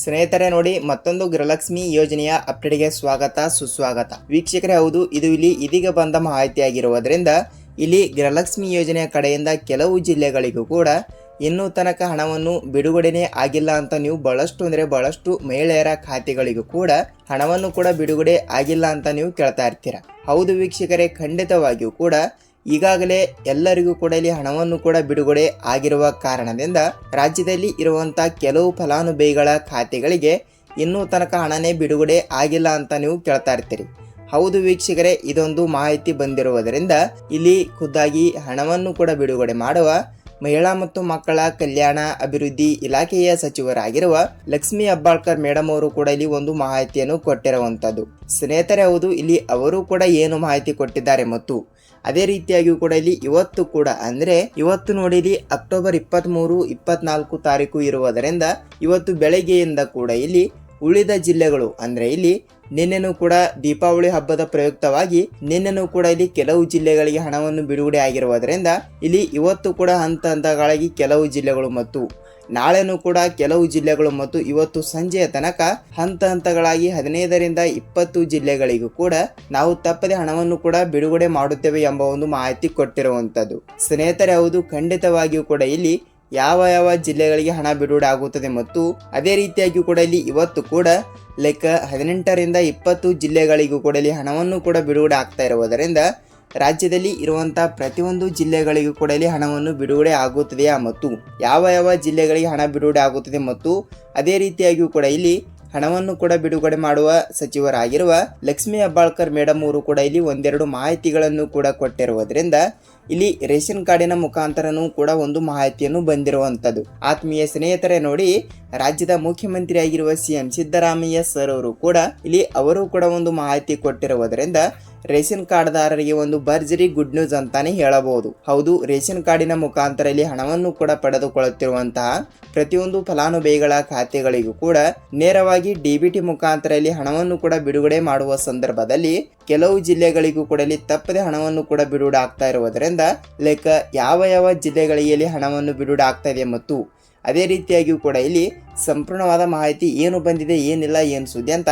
ಸ್ನೇಹಿತರೆ ನೋಡಿ, ಮತ್ತೊಂದು ಗೃಹಲಕ್ಷ್ಮಿ ಯೋಜನೆಯ ಅಪ್ಡೇಟ್ಗೆ ಸ್ವಾಗತ, ಸುಸ್ವಾಗತ. ವೀಕ್ಷಕರೇ, ಹೌದು, ಇದು ಇಲ್ಲಿ ಇದೀಗ ಬಂದ ಮಾಹಿತಿಯಾಗಿರುವುದರಿಂದ ಇಲ್ಲಿ ಗೃಹಲಕ್ಷ್ಮಿ ಯೋಜನೆಯ ಕಡೆಯಿಂದ ಕೆಲವು ಜಿಲ್ಲೆಗಳಿಗೂ ಕೂಡ ಇನ್ನೂ ತನಕ ಹಣವನ್ನು ಬಿಡುಗಡೆನೇ ಆಗಿಲ್ಲ ಅಂತ ನೀವು ಬಹಳಷ್ಟು ಅಂದರೆ ಬಹಳಷ್ಟು ಮಹಿಳೆಯರ ಖಾತೆಗಳಿಗೂ ಕೂಡ ಹಣವನ್ನು ಕೂಡ ಬಿಡುಗಡೆ ಆಗಿಲ್ಲ ಅಂತ ನೀವು ಕೇಳ್ತಾ ಇರ್ತೀರ. ಹೌದು ವೀಕ್ಷಕರೇ, ಖಂಡಿತವಾಗಿಯೂ ಕೂಡ ಈಗಾಗಲೇ ಎಲ್ಲರಿಗೂ ಕೂಡ ಇಲ್ಲಿ ಹಣವನ್ನು ಕೂಡ ಬಿಡುಗಡೆ ಆಗಿರುವ ಕಾರಣದಿಂದ ರಾಜ್ಯದಲ್ಲಿ ಇರುವಂಥ ಕೆಲವು ಫಲಾನುಭವಿಗಳ ಖಾತೆಗಳಿಗೆ ಇನ್ನೂ ತನಕ ಹಣನೇ ಬಿಡುಗಡೆ ಆಗಿಲ್ಲ ಅಂತ ನೀವು ಕೇಳ್ತಾ ಇರ್ತೀರಿ. ಹೌದು ವೀಕ್ಷಕರೇ, ಇದೊಂದು ಮಾಹಿತಿ ಬಂದಿರುವುದರಿಂದ ಇಲ್ಲಿ ಖುದ್ದಾಗಿ ಹಣವನ್ನು ಕೂಡ ಬಿಡುಗಡೆ ಮಾಡುವ ಮಹಿಳಾ ಮತ್ತು ಮಕ್ಕಳ ಕಲ್ಯಾಣ ಅಭಿವೃದ್ಧಿ ಇಲಾಖೆಯ ಸಚಿವರಾಗಿರುವ ಲಕ್ಷ್ಮಿ ಅಬ್ಬಾಳ್ಕರ್ ಮೇಡಮ್ ಅವರು ಕೂಡ ಇಲ್ಲಿ ಒಂದು ಮಾಹಿತಿಯನ್ನು ಕೊಟ್ಟಿರುವಂಥದ್ದು. ಸ್ನೇಹಿತರೆ, ಹೌದು, ಇಲ್ಲಿ ಅವರು ಕೂಡ ಏನು ಮಾಹಿತಿ ಕೊಟ್ಟಿದ್ದಾರೆ ಮತ್ತು ಅದೇ ರೀತಿಯಾಗಿಯೂ ಕೂಡ ಇಲ್ಲಿ ಇವತ್ತು ಕೂಡ, ಅಂದ್ರೆ ಇವತ್ತು ನೋಡಿಲಿ ಅಕ್ಟೋಬರ್ ಇಪ್ಪತ್ತ್ ಮೂರು ಇಪ್ಪತ್ನಾಲ್ಕು ತಾರೀಕು ಇರುವುದರಿಂದ ಇವತ್ತು ಬೆಳಗ್ಗೆಯಿಂದ ಕೂಡ ಇಲ್ಲಿ ಉಳಿದ ಜಿಲ್ಲೆಗಳು, ಅಂದ್ರೆ ಇಲ್ಲಿ ನಿನ್ನೆನೂ ಕೂಡ ದೀಪಾವಳಿ ಹಬ್ಬದ ಪ್ರಯುಕ್ತವಾಗಿ ನಿನ್ನೆನೂ ಕೂಡ ಇಲ್ಲಿ ಕೆಲವು ಜಿಲ್ಲೆಗಳಿಗೆ ಹಣವನ್ನು ಬಿಡುಗಡೆ ಆಗಿರುವುದರಿಂದ ಇಲ್ಲಿ ಇವತ್ತು ಕೂಡ ಹಂತ ಹಂತಗಳಾಗಿ ಕೆಲವು ಜಿಲ್ಲೆಗಳು ಮತ್ತು ನಾಳೆನೂ ಕೂಡ ಕೆಲವು ಜಿಲ್ಲೆಗಳು ಮತ್ತು ಇವತ್ತು ಸಂಜೆಯ ತನಕ ಹಂತ ಹಂತಗಳಾಗಿ ಹದಿನೈದರಿಂದ ಇಪ್ಪತ್ತು ಜಿಲ್ಲೆಗಳಿಗೂ ಕೂಡ ನಾವು ತಪ್ಪದೆ ಹಣವನ್ನು ಕೂಡ ಬಿಡುಗಡೆ ಮಾಡುತ್ತೇವೆ ಎಂಬ ಒಂದು ಮಾಹಿತಿ ಕೊಟ್ಟಿರುವಂಥದ್ದು. ಸ್ನೇಹಿತರೆ, ಹೌದು, ಖಂಡಿತವಾಗಿಯೂ ಕೂಡ ಇಲ್ಲಿ ಯಾವ ಯಾವ ಜಿಲ್ಲೆಗಳಿಗೆ ಹಣ ಬಿಡುಗಡೆ ಆಗುತ್ತದೆ ಮತ್ತು ಅದೇ ರೀತಿಯಾಗಿಯೂ ಕೂಡ ಇಲ್ಲಿ ಇವತ್ತು ಕೂಡ ಲೈಕ್ ಹದಿನೆಂಟರಿಂದ ಇಪ್ಪತ್ತು ಜಿಲ್ಲೆಗಳಿಗೂ ಕೂಡ ಇಲ್ಲಿ ಹಣವನ್ನು ಕೂಡ ಬಿಡುಗಡೆ ಆಗ್ತಾ ಇರುವುದರಿಂದ ರಾಜ್ಯದಲ್ಲಿ ಇರುವಂತ ಪ್ರತಿಯೊಂದು ಜಿಲ್ಲೆಗಳಿಗೂ ಕೂಡ ಇಲ್ಲಿ ಹಣವನ್ನು ಬಿಡುಗಡೆ ಆಗುತ್ತದೆಯಾ ಮತ್ತು ಯಾವ ಯಾವ ಜಿಲ್ಲೆಗಳಿಗೆ ಹಣ ಬಿಡುಗಡೆ ಆಗುತ್ತದೆ ಮತ್ತು ಅದೇ ರೀತಿಯಾಗಿಯೂ ಕೂಡ ಇಲ್ಲಿ ಹಣವನ್ನು ಕೂಡ ಬಿಡುಗಡೆ ಮಾಡುವ ಸಚಿವರಾಗಿರುವ ಲಕ್ಷ್ಮೀ ಹೆಬ್ಬಾಳ್ಕರ್ ಮೇಡಮ್ ಅವರು ಕೂಡ ಇಲ್ಲಿ ಒಂದೆರಡು ಮಾಹಿತಿಗಳನ್ನು ಕೂಡ ಕೊಟ್ಟಿರುವುದರಿಂದ ಇಲ್ಲಿ ರೇಷನ್ ಕಾರ್ಡಿನ ಮುಖಾಂತರನೂ ಕೂಡ ಒಂದು ಮಾಹಿತಿಯನ್ನು ಬಂದಿರುವಂಥದ್ದು. ಆತ್ಮೀಯ ಸ್ನೇಹಿತರೆ ನೋಡಿ, ರಾಜ್ಯದ ಮುಖ್ಯಮಂತ್ರಿ ಆಗಿರುವ ಸಿ ಎಂ ಸಿದ್ದರಾಮಯ್ಯ ಸರ್ ಅವರು ಕೂಡ ಇಲ್ಲಿ ಅವರು ಕೂಡ ಒಂದು ಮಾಹಿತಿ ಕೊಟ್ಟಿರುವುದರಿಂದ ರೇಷನ್ ಕಾರ್ಡ್ದಾರರಿಗೆ ಒಂದು ಭರ್ಜರಿ ಗುಡ್ ನ್ಯೂಸ್ ಅಂತಾನೆ ಹೇಳಬಹುದು. ಹೌದು, ರೇಷನ್ ಕಾರ್ಡಿನ ಮುಖಾಂತರ ಇಲ್ಲಿ ಹಣವನ್ನು ಕೂಡ ಪಡೆದುಕೊಳ್ಳುತ್ತಿರುವಂತಹ ಪ್ರತಿಯೊಂದು ಫಲಾನುಭವಿಗಳ ಖಾತೆಗಳಿಗೂ ಕೂಡ ನೇರವಾಗಿ ಡಿಬಿಟಿ ಮುಖಾಂತರ ಇಲ್ಲಿ ಹಣವನ್ನು ಕೂಡ ಬಿಡುಗಡೆ ಮಾಡುವ ಸಂದರ್ಭದಲ್ಲಿ ಕೆಲವು ಜಿಲ್ಲೆಗಳಿಗೂ ಕೂಡ ಇಲ್ಲಿ ತಪ್ಪದೆ ಹಣವನ್ನು ಕೂಡ ಬಿಡುಗಡೆ ಆಗ್ತಾ ಇರುವುದರಿಂದ ಲೈಕ್ ಯಾವ ಯಾವ ಜಿಲ್ಲೆಗಳಿಗೆ ಹಣವನ್ನು ಬಿಡುಗಡೆ ಆಗ್ತಾ ಇದೆ ಮತ್ತು ಅದೇ ರೀತಿಯಾಗಿಯೂ ಕೂಡ ಇಲ್ಲಿ ಸಂಪೂರ್ಣವಾದ ಮಾಹಿತಿ ಏನು ಬಂದಿದೆ, ಏನಿಲ್ಲ, ಏನು ಸುದ್ದಿ ಅಂತ.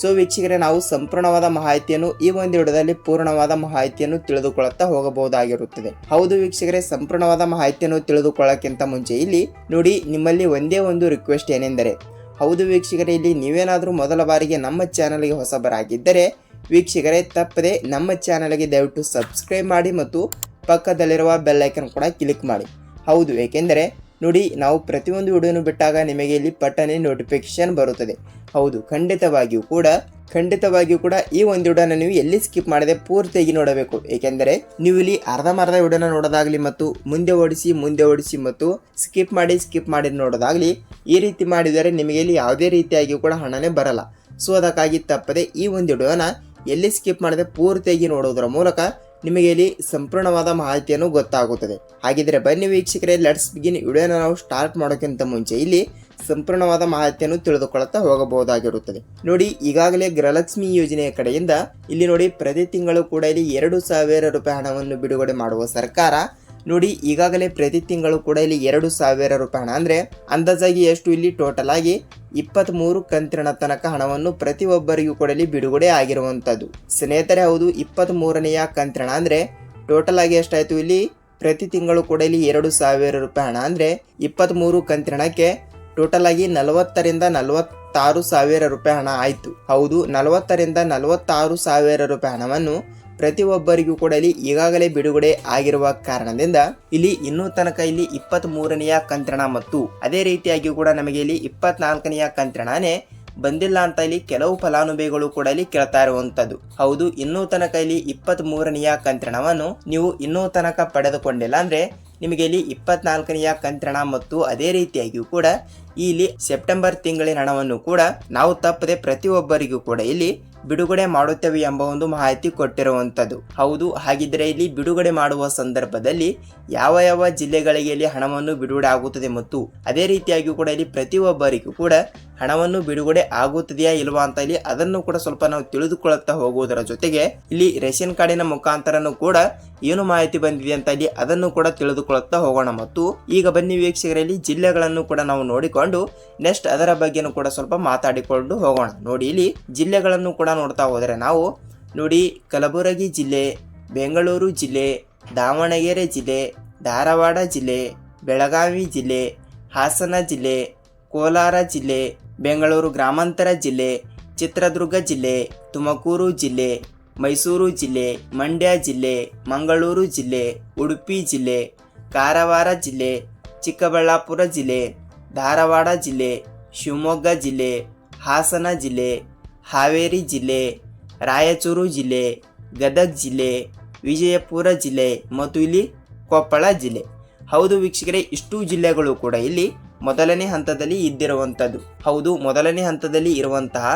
ಸೊ ವೀಕ್ಷಕರೇ, ನಾವು ಸಂಪೂರ್ಣವಾದ ಮಾಹಿತಿಯನ್ನು ಈ ಒಂದು ವಿಡಿಯೋದಲ್ಲಿ ಪೂರ್ಣವಾದ ಮಾಹಿತಿಯನ್ನು ತಿಳಿದುಕೊಳ್ಳುತ್ತಾ ಹೋಗಬಹುದಾಗಿರುತ್ತದೆ. ಹೌದು ವೀಕ್ಷಕರೇ, ಸಂಪೂರ್ಣವಾದ ಮಾಹಿತಿಯನ್ನು ತಿಳಿದುಕೊಳ್ಳಕ್ಕಿಂತ ಮುಂಚೆ ಇಲ್ಲಿ ನೋಡಿ, ನಿಮ್ಮಲ್ಲಿ ಒಂದೇ ಒಂದು ರಿಕ್ವೆಸ್ಟ್ ಏನೆಂದರೆ, ಹೌದು ವೀಕ್ಷಕರೇ, ಇಲ್ಲಿ ನೀವೇನಾದರೂ ಮೊದಲ ಬಾರಿಗೆ ನಮ್ಮ ಚಾನಲ್ಗೆ ಹೊಸಬರಾಗಿದ್ದರೆ, ವೀಕ್ಷಕರೇ, ತಪ್ಪದೆ ನಮ್ಮ ಚಾನಲ್ಗೆ ದಯವಿಟ್ಟು ಸಬ್ಸ್ಕ್ರೈಬ್ ಮಾಡಿ ಮತ್ತು ಪಕ್ಕದಲ್ಲಿರುವ ಬೆಲ್ಲೈಕನ್ ಕೂಡ ಕ್ಲಿಕ್ ಮಾಡಿ. ಹೌದು, ಏಕೆಂದರೆ ನೋಡಿ, ನಾವು ಪ್ರತಿಯೊಂದು ವಿಡಿಯೋನು ಬಿಟ್ಟಾಗ ನಿಮಗೆ ಇಲ್ಲಿ ಪಟ್ಟನೆ ನೋಟಿಫಿಕೇಶನ್ ಬರುತ್ತದೆ. ಹೌದು, ಖಂಡಿತವಾಗಿಯೂ ಕೂಡ ಖಂಡಿತವಾಗಿಯೂ ಕೂಡ ಈ ಒಂದು ವಿಡಿಯೋನ ನೀವು ಎಲ್ಲಿ ಸ್ಕಿಪ್ ಮಾಡದೆ ಪೂರ್ತಿಯಾಗಿ ನೋಡಬೇಕು. ಏಕೆಂದರೆ, ನೀವು ಇಲ್ಲಿ ಅರ್ಧಂಬರ್ಧ ವಿಡಿಯೋನ ನೋಡೋದಾಗಲಿ ಮತ್ತು ಮುಂದೆ ಓಡಿಸಿ ಮುಂದೆ ಓಡಿಸಿ ಮತ್ತು ಸ್ಕಿಪ್ ಮಾಡಿ ಸ್ಕಿಪ್ ಮಾಡಿ ನೋಡೋದಾಗಲಿ, ಈ ರೀತಿ ಮಾಡಿದರೆ ನಿಮಗೆ ಇಲ್ಲಿ ಯಾವುದೇ ರೀತಿಯಾಗಿಯೂ ಕೂಡ ಹಣನೇ ಬರಲ್ಲ. ಸೊ ಅದಕ್ಕಾಗಿ ತಪ್ಪದೆ ಈ ಒಂದು ವಿಡಿಯೋನ ಎಲ್ಲಿ ಸ್ಕಿಪ್ ಮಾಡದೆ ಪೂರ್ತಿಯಾಗಿ ನೋಡೋದರ ಮೂಲಕ ನಿಮಗೆ ಇಲ್ಲಿ ಸಂಪೂರ್ಣವಾದ ಮಾಹಿತಿಯನ್ನು ಗೊತ್ತಾಗುತ್ತದೆ. ಹಾಗಿದ್ರೆ ಬನ್ನಿ ವೀಕ್ಷಕರೇ ಲೆಟ್ಸ್ ಬಿಗಿನ್ ವಿಡಿಯೋನ ನಾವು ಸ್ಟಾರ್ಟ್ ಮಾಡೋಕ್ಕಿಂತ ಮುಂಚೆ ಇಲ್ಲಿ ಸಂಪೂರ್ಣವಾದ ಮಾಹಿತಿಯನ್ನು ತಿಳಿದುಕೊಳ್ಳುತ್ತಾ ಹೋಗಬಹುದಾಗಿರುತ್ತದೆ. ನೋಡಿ, ಈಗಾಗಲೇ ಗೃಹಲಕ್ಷ್ಮಿ ಯೋಜನೆಯ ಕಡೆಯಿಂದ ಇಲ್ಲಿ ನೋಡಿ ಪ್ರತಿ ತಿಂಗಳು ಕೂಡ ಇಲ್ಲಿ ಎರಡು ಸಾವಿರ ರೂಪಾಯಿ ಹಣವನ್ನು ಬಿಡುಗಡೆ ಮಾಡುವ ಸರ್ಕಾರ ನೋಡಿ, ಈಗಾಗಲೇ ಪ್ರತಿ ತಿಂಗಳು ಕೂಡ ಇಲ್ಲಿ ಎರಡು ಸಾವಿರ ರೂಪಾಯಿ ಹಣ. ಅಂದರೆ ಅಂದಾಜಾಗಿ ಎಷ್ಟು ಇಲ್ಲಿ ಟೋಟಲ್ ಆಗಿ? ಇಪ್ಪತ್ತ್ ಮೂರು ಕಂತಿನ ತನಕ ಹಣವನ್ನು ಪ್ರತಿಯೊಬ್ಬರಿಗೂ ಕೂಡ ಇಲ್ಲಿ ಬಿಡುಗಡೆ ಆಗಿರುವಂಥದ್ದು. ಸ್ನೇಹಿತರೆ, ಹೌದು ಇಪ್ಪತ್ತ್ಮೂರನೆಯ ಕಂತಿನ ಅಂದ್ರೆ ಟೋಟಲ್ ಆಗಿ ಎಷ್ಟಾಯ್ತು ಇಲ್ಲಿ? ಪ್ರತಿ ತಿಂಗಳು ಕೂಡ ಇಲ್ಲಿ ಎರಡು ಸಾವಿರ ರೂಪಾಯಿ ಹಣ. ಅಂದರೆ ಇಪ್ಪತ್ತ್ ಮೂರು ಕಂತಿನಕ್ಕೆ ಟೋಟಲ್ ಆಗಿ ನಲವತ್ತರಿಂದ ನಲವತ್ತಾರು ಸಾವಿರ ರೂಪಾಯಿ ಹಣ ಆಯಿತು. ಹೌದು, ನಲವತ್ತರಿಂದ ನಲವತ್ತಾರು ಸಾವಿರ ರೂಪಾಯಿ ಹಣವನ್ನು ಪ್ರತಿಯೊಬ್ಬರಿಗೂ ಕೂಡ ಇಲ್ಲಿ ಈಗಾಗಲೇ ಬಿಡುಗಡೆ ಆಗಿರುವ ಕಾರಣದಿಂದ ಇಲ್ಲಿ ಇನ್ನೂ ತನಕ ಇಲ್ಲಿ ಇಪ್ಪತ್ತ್ ಮೂರನೆಯ ಕಂತ್ರಣ ಮತ್ತು ಅದೇ ರೀತಿಯಾಗಿ ಕೂಡ ನಮಗೆ ಇಲ್ಲಿ ಇಪ್ಪತ್ನಾಲ್ಕನೆಯ ಕಂತ್ರಣನೇ ಬಂದಿಲ್ಲ ಅಂತ ಇಲ್ಲಿ ಕೆಲವು ಫಲಾನುಭವಿಗಳು ಕೂಡ ಇಲ್ಲಿ ಕೇಳ್ತಾ ಇರುವಂತದ್ದು. ಹೌದು, ಇನ್ನೂ ತನಕ ಇಲ್ಲಿ ಇಪ್ಪತ್ತ್ ಮೂರನೆಯ ಕಂತ್ರಣವನ್ನು ನೀವು ಇನ್ನೂ ತನಕ ಪಡೆದುಕೊಂಡಿಲ್ಲ ಅಂದ್ರೆ ನಿಮಗೆ ಇಲ್ಲಿ ಇಪ್ಪತ್ನಾಲ್ಕನೆಯ ಕಂತ್ರಣ ಮತ್ತು ಅದೇ ರೀತಿಯಾಗಿಯೂ ಕೂಡ ಇಲ್ಲಿ ಸೆಪ್ಟೆಂಬರ್ ತಿಂಗಳಿನ ಹಣವನ್ನು ಕೂಡ ನಾವು ತಪ್ಪದೆ ಪ್ರತಿಯೊಬ್ಬರಿಗೂ ಕೂಡ ಇಲ್ಲಿ ಬಿಡುಗಡೆ ಮಾಡುತ್ತೇವೆ ಎಂಬ ಒಂದು ಮಾಹಿತಿ ಕೊಟ್ಟಿರುವಂಥದ್ದು. ಹೌದು, ಹಾಗಿದ್ರೆ ಇಲ್ಲಿ ಬಿಡುಗಡೆ ಮಾಡುವ ಸಂದರ್ಭದಲ್ಲಿ ಯಾವ ಯಾವ ಜಿಲ್ಲೆಗಳಿಗೆ ಇಲ್ಲಿ ಹಣವನ್ನು ಬಿಡುಗಡೆ ಆಗುತ್ತದೆ ಮತ್ತು ಅದೇ ರೀತಿಯಾಗಿ ಕೂಡ ಇಲ್ಲಿ ಪ್ರತಿಯೊಬ್ಬರಿಗೂ ಕೂಡ ಹಣವನ್ನು ಬಿಡುಗಡೆ ಆಗುತ್ತದೆಯಾ ಇಲ್ವಾ ಅಂತ ಇಲ್ಲಿ ಅದನ್ನು ಕೂಡ ಸ್ವಲ್ಪ ನಾವು ತಿಳಿದುಕೊಳ್ಳುತ್ತಾ ಹೋಗುವುದರ ಜೊತೆಗೆ ಇಲ್ಲಿ ರೇಷನ್ ಕಾರ್ಡಿನ ಮುಖಾಂತರನು ಕೂಡ ಏನು ಮಾಹಿತಿ ಬಂದಿದೆ ಅಂತ ಇಲ್ಲಿ ಅದನ್ನು ಕೂಡ ತಿಳಿದುಕೊಳ್ಳುತ್ತಾ ಹೋಗೋಣ. ಮತ್ತು ಈಗ ಬನ್ನಿ ವೀಕ್ಷಕರಲ್ಲಿ ಜಿಲ್ಲೆಗಳನ್ನು ಕೂಡ ನಾವು ನೋಡಿಕೊಂಡು ತಿಳಿದುಕೊಂಡು ನೆಕ್ಸ್ಟ್ ಅದರ ಬಗ್ಗೆನೂ ಕೂಡ ಸ್ವಲ್ಪ ಮಾತಾಡಿಕೊಂಡು ಹೋಗೋಣ. ನೋಡಿ, ಇಲ್ಲಿ ಜಿಲ್ಲೆಗಳನ್ನು ಕೂಡ ನೋಡ್ತಾ ಹೋದರೆ ನಾವು ನೋಡಿ, ಕಲಬುರಗಿ ಜಿಲ್ಲೆ, ಬೆಂಗಳೂರು ಜಿಲ್ಲೆ, ದಾವಣಗೆರೆ ಜಿಲ್ಲೆ, ಧಾರವಾಡ ಜಿಲ್ಲೆ, ಬೆಳಗಾವಿ ಜಿಲ್ಲೆ, ಹಾಸನ ಜಿಲ್ಲೆ, ಕೋಲಾರ ಜಿಲ್ಲೆ, ಬೆಂಗಳೂರು ಗ್ರಾಮಾಂತರ ಜಿಲ್ಲೆ, ಚಿತ್ರದುರ್ಗ ಜಿಲ್ಲೆ, ತುಮಕೂರು ಜಿಲ್ಲೆ, ಮೈಸೂರು ಜಿಲ್ಲೆ, ಮಂಡ್ಯ ಜಿಲ್ಲೆ, ಮಂಗಳೂರು ಜಿಲ್ಲೆ, ಉಡುಪಿ ಜಿಲ್ಲೆ, ಕಾರವಾರ ಜಿಲ್ಲೆ, ಚಿಕ್ಕಬಳ್ಳಾಪುರ ಜಿಲ್ಲೆ ಧಾರವಾಡ ಜಿಲ್ಲೆ, ಶಿವಮೊಗ್ಗ ಜಿಲ್ಲೆ, ಹಾಸನ ಜಿಲ್ಲೆ, ಹಾವೇರಿ ಜಿಲ್ಲೆ, ರಾಯಚೂರು ಜಿಲ್ಲೆ, ಗದಗ ಜಿಲ್ಲೆ, ವಿಜಯಪುರ ಜಿಲ್ಲೆ ಮತ್ತು ಇಲ್ಲಿ ಕೊಪ್ಪಳ ಜಿಲ್ಲೆ. ಹೌದು ವೀಕ್ಷಕರೇ, ಇಷ್ಟು ಜಿಲ್ಲೆಗಳು ಕೂಡ ಇಲ್ಲಿ ಮೊದಲನೇ ಹಂತದಲ್ಲಿ ಇದ್ದಿರುವಂಥದ್ದು. ಹೌದು, ಮೊದಲನೇ ಹಂತದಲ್ಲಿ ಇರುವಂತಹ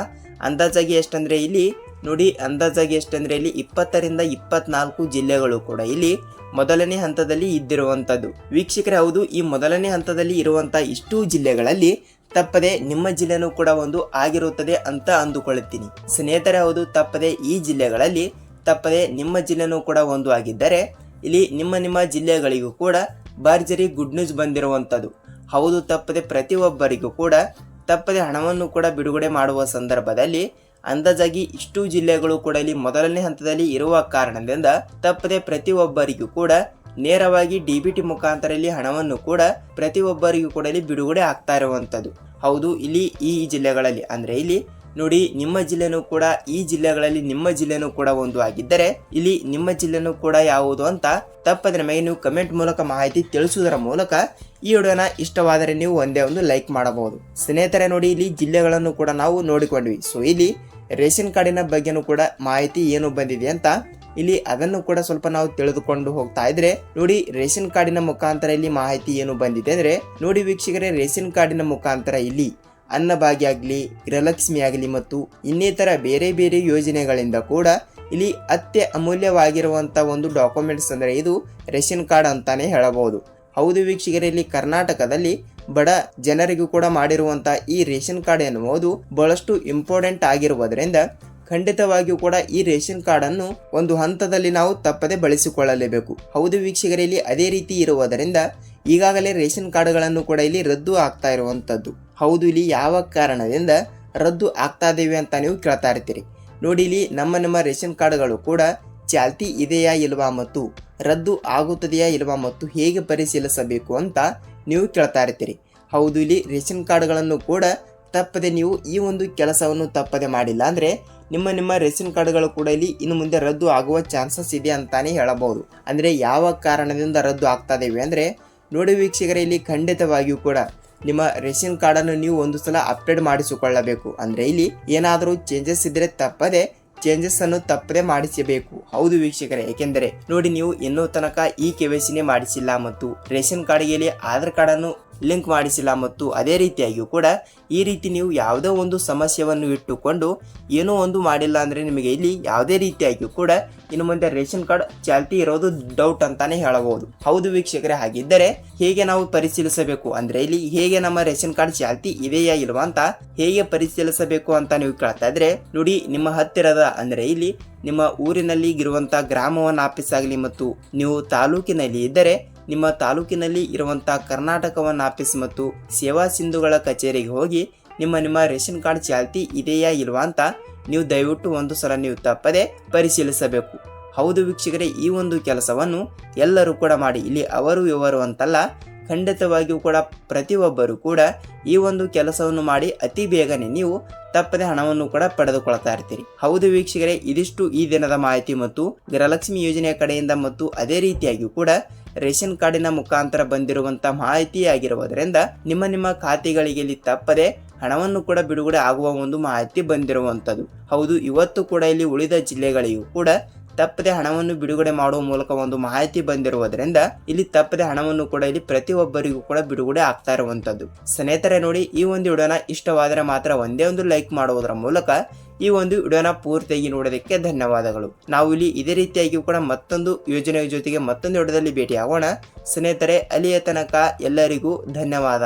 ಅಂದಾಜಾಗಿ ಎಷ್ಟಂದರೆ ಇಲ್ಲಿ ನೋಡಿ ಅಂದಾಜಾಗಿ ಎಷ್ಟಂದರೆ ಇಲ್ಲಿ ಇಪ್ಪತ್ತರಿಂದ ಇಪ್ಪತ್ನಾಲ್ಕು ಜಿಲ್ಲೆಗಳು ಕೂಡ. ಇಲ್ಲಿ ಮೊದಲನೇ ಹಂತದಲ್ಲಿ ಇದ್ದಿರುವಂಥದ್ದು. ವೀಕ್ಷಕರೇ, ಹೌದು, ಈ ಮೊದಲನೇ ಹಂತದಲ್ಲಿ ಇರುವಂಥ ಇಷ್ಟು ಜಿಲ್ಲೆಗಳಲ್ಲಿ ತಪ್ಪದೆ ನಿಮ್ಮ ಜಿಲ್ಲೆನೂ ಕೂಡ ಒಂದು ಆಗಿರುತ್ತದೆ ಅಂತ ಅಂದುಕೊಳ್ಳುತ್ತೀನಿ. ಸ್ನೇಹಿತರೆ, ಹೌದು, ತಪ್ಪದೆ ಈ ಜಿಲ್ಲೆಗಳಲ್ಲಿ ತಪ್ಪದೆ ನಿಮ್ಮ ಜಿಲ್ಲೆನೂ ಕೂಡ ಒಂದು ಆಗಿದ್ದರೆ, ಇಲ್ಲಿ ನಿಮ್ಮ ನಿಮ್ಮ ಜಿಲ್ಲೆಗಳಿಗೂ ಕೂಡ ಭರ್ಜರಿ ಗುಡ್ ನ್ಯೂಸ್ ಬಂದಿರುವಂಥದ್ದು. ಹೌದು, ತಪ್ಪದೆ ಪ್ರತಿಯೊಬ್ಬರಿಗೂ ಕೂಡ ತಪ್ಪದೆ ಹಣವನ್ನು ಕೂಡ ಬಿಡುಗಡೆ ಮಾಡುವ ಸಂದರ್ಭದಲ್ಲಿ ಅಂದಾಜಾಗಿ ಇಷ್ಟು ಜಿಲ್ಲೆಗಳು ಕೂಡ ಇಲ್ಲಿ ಮೊದಲನೇ ಹಂತದಲ್ಲಿ ಇರುವ ಕಾರಣದಿಂದ ತಪ್ಪದೆ ಪ್ರತಿಯೊಬ್ಬರಿಗೂ ಕೂಡ ನೇರವಾಗಿ ಡಿ ಬಿ ಟಿ ಮುಖಾಂತರ ಇಲ್ಲಿ ಹಣವನ್ನು ಕೂಡ ಪ್ರತಿಯೊಬ್ಬರಿಗೂ ಕೂಡ ಇಲ್ಲಿ ಬಿಡುಗಡೆ ಆಗ್ತಾ ಇರುವಂಥದ್ದು. ಹೌದು, ಇಲ್ಲಿ ಈ ಜಿಲ್ಲೆಗಳಲ್ಲಿ, ಅಂದರೆ ಇಲ್ಲಿ ನೋಡಿ, ನಿಮ್ಮ ಜಿಲ್ಲೆನೂ ಕೂಡ ಈ ಜಿಲ್ಲೆಗಳಲ್ಲಿ ನಿಮ್ಮ ಜಿಲ್ಲೆನೂ ಕೂಡ ಒಂದು ಆಗಿದ್ದರೆ ಇಲ್ಲಿ ನಿಮ್ಮ ಜಿಲ್ಲೆನೂ ಕೂಡ ಯಾವುದು ಅಂತ ತಪ್ಪದ ನಮಗೆ ನೀವು ಕಮೆಂಟ್ ಮೂಲಕ ಮಾಹಿತಿ ತಿಳಿಸುವುದರ ಮೂಲಕ ಈ ವಿಡಿಯೋನ ಇಷ್ಟವಾದರೆ ನೀವು ಒಂದೇ ಒಂದು ಲೈಕ್ ಮಾಡಬಹುದು. ಸ್ನೇಹಿತರೆ ನೋಡಿ, ಇಲ್ಲಿ ಜಿಲ್ಲೆಗಳನ್ನು ಕೂಡ ನಾವು ನೋಡಿಕೊಂಡ್ವಿ. ಸೊ ಇಲ್ಲಿ ರೇಷನ್ ಕಾರ್ಡಿನ ಬಗ್ಗೆನೂ ಕೂಡ ಮಾಹಿತಿ ಏನು ಬಂದಿದೆ ಅಂತ ಇಲ್ಲಿ ಅದನ್ನು ಕೂಡ ಸ್ವಲ್ಪ ನಾವು ತಿಳಿದುಕೊಂಡು ಹೋಗ್ತಾ ಇದ್ರೆ ನೋಡಿ ರೇಷನ್ ಕಾರ್ಡಿನ ಮುಖಾಂತರ ಇಲ್ಲಿ ಮಾಹಿತಿ ಏನು ಬಂದಿದೆ ಅಂದ್ರೆ ನೋಡಿ ವೀಕ್ಷಕರೇ, ರೇಷನ್ ಕಾರ್ಡಿನ ಮುಖಾಂತರ ಇಲ್ಲಿ ಅನ್ನಭಾಗ್ಯ ಆಗಲಿ ಗೃಹಲಕ್ಷ್ಮಿ ಆಗಲಿ ಮತ್ತು ಇನ್ನಿತರ ಬೇರೆ ಬೇರೆ ಯೋಜನೆಗಳಿಂದ ಕೂಡ ಇಲ್ಲಿ ಅತ್ಯ ಅಮೂಲ್ಯವಾಗಿರುವಂಥ ಒಂದು ಡಾಕ್ಯುಮೆಂಟ್ಸ್ ಅಂದರೆ ಇದು ರೇಷನ್ ಕಾರ್ಡ್ ಅಂತಾನೆ ಹೇಳಬಹುದು. ಹೌದು ವೀಕ್ಷಕರೇ, ಇಲ್ಲಿ ಕರ್ನಾಟಕದಲ್ಲಿ ಬಡ ಜನರಿಗೂ ಕೂಡ ಮಾಡಿರುವಂಥ ಈ ರೇಷನ್ ಕಾರ್ಡ್ ಎನ್ನುವುದು ಬಹಳಷ್ಟು ಇಂಪಾರ್ಟೆಂಟ್ ಆಗಿರುವುದರಿಂದ ಖಂಡಿತವಾಗಿಯೂ ಕೂಡ ಈ ರೇಷನ್ ಕಾರ್ಡ್ ಅನ್ನು ಒಂದು ಹಂತದಲ್ಲಿ ನಾವು ತಪ್ಪದೆ ಬಳಸಿಕೊಳ್ಳಲೇಬೇಕು. ಹೌದು ವೀಕ್ಷಕರಲ್ಲಿ ಅದೇ ರೀತಿ ಇರುವುದರಿಂದ ಈಗಾಗಲೇ ರೇಷನ್ ಕಾರ್ಡ್ಗಳನ್ನು ಕೂಡ ಇಲ್ಲಿ ರದ್ದು ಆಗ್ತಾ ಇರುವಂಥದ್ದು ಹೌದು, ಇಲ್ಲಿ ಯಾವ ಕಾರಣದಿಂದ ರದ್ದು ಆಗ್ತಾ ಇದ್ದೇವೆ ಅಂತ ನೀವು ಕೇಳ್ತಾ ಇರ್ತೀರಿ. ನೋಡಿ, ಇಲ್ಲಿ ನಮ್ಮ ನಮ್ಮ ರೇಷನ್ ಕಾರ್ಡ್ಗಳು ಕೂಡ ಚಾಲ್ತಿ ಇದೆಯಾ ಇಲ್ವಾ ಮತ್ತು ರದ್ದು ಆಗುತ್ತದೆಯಾ ಇಲ್ವಾ ಮತ್ತು ಹೇಗೆ ಪರಿಶೀಲಿಸಬೇಕು ಅಂತ ನೀವು ಕೇಳ್ತಾ ಇರ್ತೀರಿ ಹೌದು, ಇಲ್ಲಿ ರೇಷನ್ ಕಾರ್ಡ್ಗಳನ್ನು ಕೂಡ ತಪ್ಪದೆ ನೀವು ಈ ಒಂದು ಕೆಲಸವನ್ನು ತಪ್ಪದೆ ಮಾಡಿಲ್ಲ. ಅಂದರೆ ನಿಮ್ಮ ನಿಮ್ಮ ರೇಷನ್ ಕಾರ್ಡ್ಗಳು ಕೂಡ ಇಲ್ಲಿ ಇನ್ನು ಮುಂದೆ ರದ್ದು ಆಗುವ ಚಾನ್ಸಸ್ ಇದೆ ಅಂತಾನೆ ಹೇಳಬಹುದು. ಅಂದರೆ ಯಾವ ಕಾರಣದಿಂದ ರದ್ದು ಆಗ್ತಾ ಇದ್ದೇವೆ ಅಂದರೆ ನೋಡಿ ವೀಕ್ಷಕರೇ, ಇಲ್ಲಿ ಖಂಡಿತವಾಗಿಯೂ ಕೂಡ ನಿಮ್ಮ ರೇಷನ್ ಕಾರ್ಡನ್ನು ನೀವು ಒಂದು ಸಲ ಅಪ್ಡೇಟ್ ಮಾಡಿಸಿಕೊಳ್ಳಬೇಕು. ಅಂದರೆ ಇಲ್ಲಿ ಏನಾದರೂ ಚೇಂಜಸ್ ಇದ್ದರೆ ತಪ್ಪದೆ ಚೇಂಜಸ್ ಅನ್ನು ತಪ್ಪದೆ ಮಾಡಿಸಬೇಕು. ಹೌದು ವೀಕ್ಷಕರೇ, ಏಕೆಂದರೆ ನೋಡಿ ನೀವು ಇನ್ನೂ ತನಕ ಈ ಕೆ ವೈ ಮಾಡಿಸಿಲ್ಲ ಮತ್ತು ರೇಷನ್ ಕಾರ್ಡ್ಗೆ ಆಧಾರ್ ಕಾರ್ಡ್ ಅನ್ನು ಲಿಂಕ್ ಮಾಡಿಸಿಲ್ಲ ಮತ್ತು ಅದೇ ರೀತಿಯಾಗಿಯೂ ಕೂಡ ಈ ರೀತಿ ನೀವು ಯಾವುದೋ ಒಂದು ಸಮಸ್ಯೆಯನ್ನು ಇಟ್ಟುಕೊಂಡು ಏನೋ ಒಂದು ಮಾಡಿಲ್ಲ ಅಂದರೆ ನಿಮಗೆ ಇಲ್ಲಿ ಯಾವುದೇ ರೀತಿಯಾಗಿಯೂ ಕೂಡ ಇನ್ನು ಮುಂದೆ ರೇಷನ್ ಕಾರ್ಡ್ ಚಾಲ್ತಿ ಇರೋದು ಡೌಟ್ ಅಂತಾನೆ ಹೇಳಬಹುದು. ಹೌದು ವೀಕ್ಷಕರೇ, ಹಾಗಿದ್ದರೆ ಹೇಗೆ ನಾವು ಪರಿಶೀಲಿಸಬೇಕು? ಅಂದ್ರೆ ಇಲ್ಲಿ ಹೇಗೆ ನಮ್ಮ ರೇಷನ್ ಕಾರ್ಡ್ ಚಾಲ್ತಿ ಇದೆಯಾ ಇಲ್ವಾ ಅಂತ ಹೇಗೆ ಪರಿಶೀಲಿಸಬೇಕು ಅಂತ ನೀವು ಕೇಳ್ತಾ ಇದ್ರೆ ನೋಡಿ, ನಿಮ್ಮ ಹತ್ತಿರದ ಅಂದ್ರೆ ಇಲ್ಲಿ ನಿಮ್ಮ ಊರಿನಲ್ಲಿ ಇರುವಂತಹ ಗ್ರಾಮವನ್ನು ಆಫೀಸ್ ಆಗಲಿ ಮತ್ತು ನೀವು ತಾಲೂಕಿನಲ್ಲಿ ಇದ್ದರೆ ನಿಮ್ಮ ತಾಲೂಕಿನಲ್ಲಿ ಇರುವಂಥ ಕರ್ನಾಟಕವನ್ನ ಆಫೀಸ್ ಮತ್ತು ಸೇವಾ ಸಿಂಧುಗಳ ಕಚೇರಿಗೆ ಹೋಗಿ ನಿಮ್ಮ ನಿಮ್ಮ ರೇಷನ್ ಕಾರ್ಡ್ ಚಾಲ್ತಿ ಇದೆಯಾ ಇಲ್ವಾ ಅಂತ ನೀವು ದಯವಿಟ್ಟು ಒಂದು ಸಲ ನೀವು ತಪ್ಪದೆ ಪರಿಶೀಲಿಸಬೇಕು. ಹೌದು ವೀಕ್ಷಕರೇ, ಈ ಒಂದು ಕೆಲಸವನ್ನು ಎಲ್ಲರೂ ಕೂಡ ಮಾಡಿ. ಇಲ್ಲಿ ಅವರು, ಇವರು ಅಂತಲ್ಲ, ಖಂಡಿತವಾಗಿಯೂ ಕೂಡ ಪ್ರತಿಯೊಬ್ಬರು ಕೂಡ ಈ ಒಂದು ಕೆಲಸವನ್ನು ಮಾಡಿ ಅತಿ ಬೇಗನೆ ನೀವು ತಪ್ಪದೆ ಹಣವನ್ನು ಕೂಡ ಪಡೆದುಕೊಳ್ತಾ ಇರ್ತೀರಿ. ಹೌದು ವೀಕ್ಷಕರೇ, ಇದಿಷ್ಟು ಈ ದಿನದ ಮಾಹಿತಿ ಮತ್ತು ಗೃಹಲಕ್ಷ್ಮಿ ಯೋಜನೆಯ ಕಡೆಯಿಂದ ಮತ್ತು ಅದೇ ರೀತಿಯಾಗಿಯೂ ಕೂಡ ರೇಷನ್ ಕಾರ್ಡಿನ ಮುಖಾಂತರ ಬಂದಿರುವಂತಹ ಮಾಹಿತಿ ಆಗಿರುವುದರಿಂದ ನಿಮ್ಮ ನಿಮ್ಮ ಖಾತೆಗಳಿಗೆ ಇಲ್ಲಿ ತಪ್ಪದೆ ಹಣವನ್ನು ಕೂಡ ಬಿಡುಗಡೆ ಆಗುವ ಒಂದು ಮಾಹಿತಿ ಬಂದಿರುವಂಥದ್ದು ಹೌದು, ಇವತ್ತು ಕೂಡ ಇಲ್ಲಿ ಉಳಿದ ಜಿಲ್ಲೆಗಳಿಗೂ ಕೂಡ ತಪ್ಪದೆ ಹಣವನ್ನು ಬಿಡುಗಡೆ ಮಾಡುವ ಮೂಲಕ ಒಂದು ಮಾಹಿತಿ ಬಂದಿರುವುದರಿಂದ ಇಲ್ಲಿ ತಪ್ಪದೆ ಹಣವನ್ನು ಕೂಡ ಇಲ್ಲಿ ಪ್ರತಿಯೊಬ್ಬರಿಗೂ ಕೂಡ ಬಿಡುಗಡೆ ಆಗ್ತಾ ಇರುವಂತದ್ದು. ಸ್ನೇಹಿತರೆ ನೋಡಿ, ಈ ಒಂದು ವಿಡಿಯೋನ ಇಷ್ಟವಾದರೆ ಮಾತ್ರ ಒಂದೇ ಒಂದು ಲೈಕ್ ಮಾಡುವುದರ ಮೂಲಕ ಈ ಒಂದು ವಿಡಿಯೋನ ಪೂರ್ತಿಯಾಗಿ ನೋಡೋದಕ್ಕೆ ಧನ್ಯವಾದಗಳು. ನಾವು ಇಲ್ಲಿ ಇದೇ ರೀತಿಯಾಗಿ ಕೂಡ ಮತ್ತೊಂದು ಯೋಜನೆಯ ಜೊತೆಗೆ ಮತ್ತೊಂದು ವಿಡಿಯೋದಲ್ಲಿ ಭೇಟಿ ಆಗೋಣ ಸ್ನೇಹಿತರೆ, ಅಲ್ಲಿಯ ತನಕ ಎಲ್ಲರಿಗೂ ಧನ್ಯವಾದ.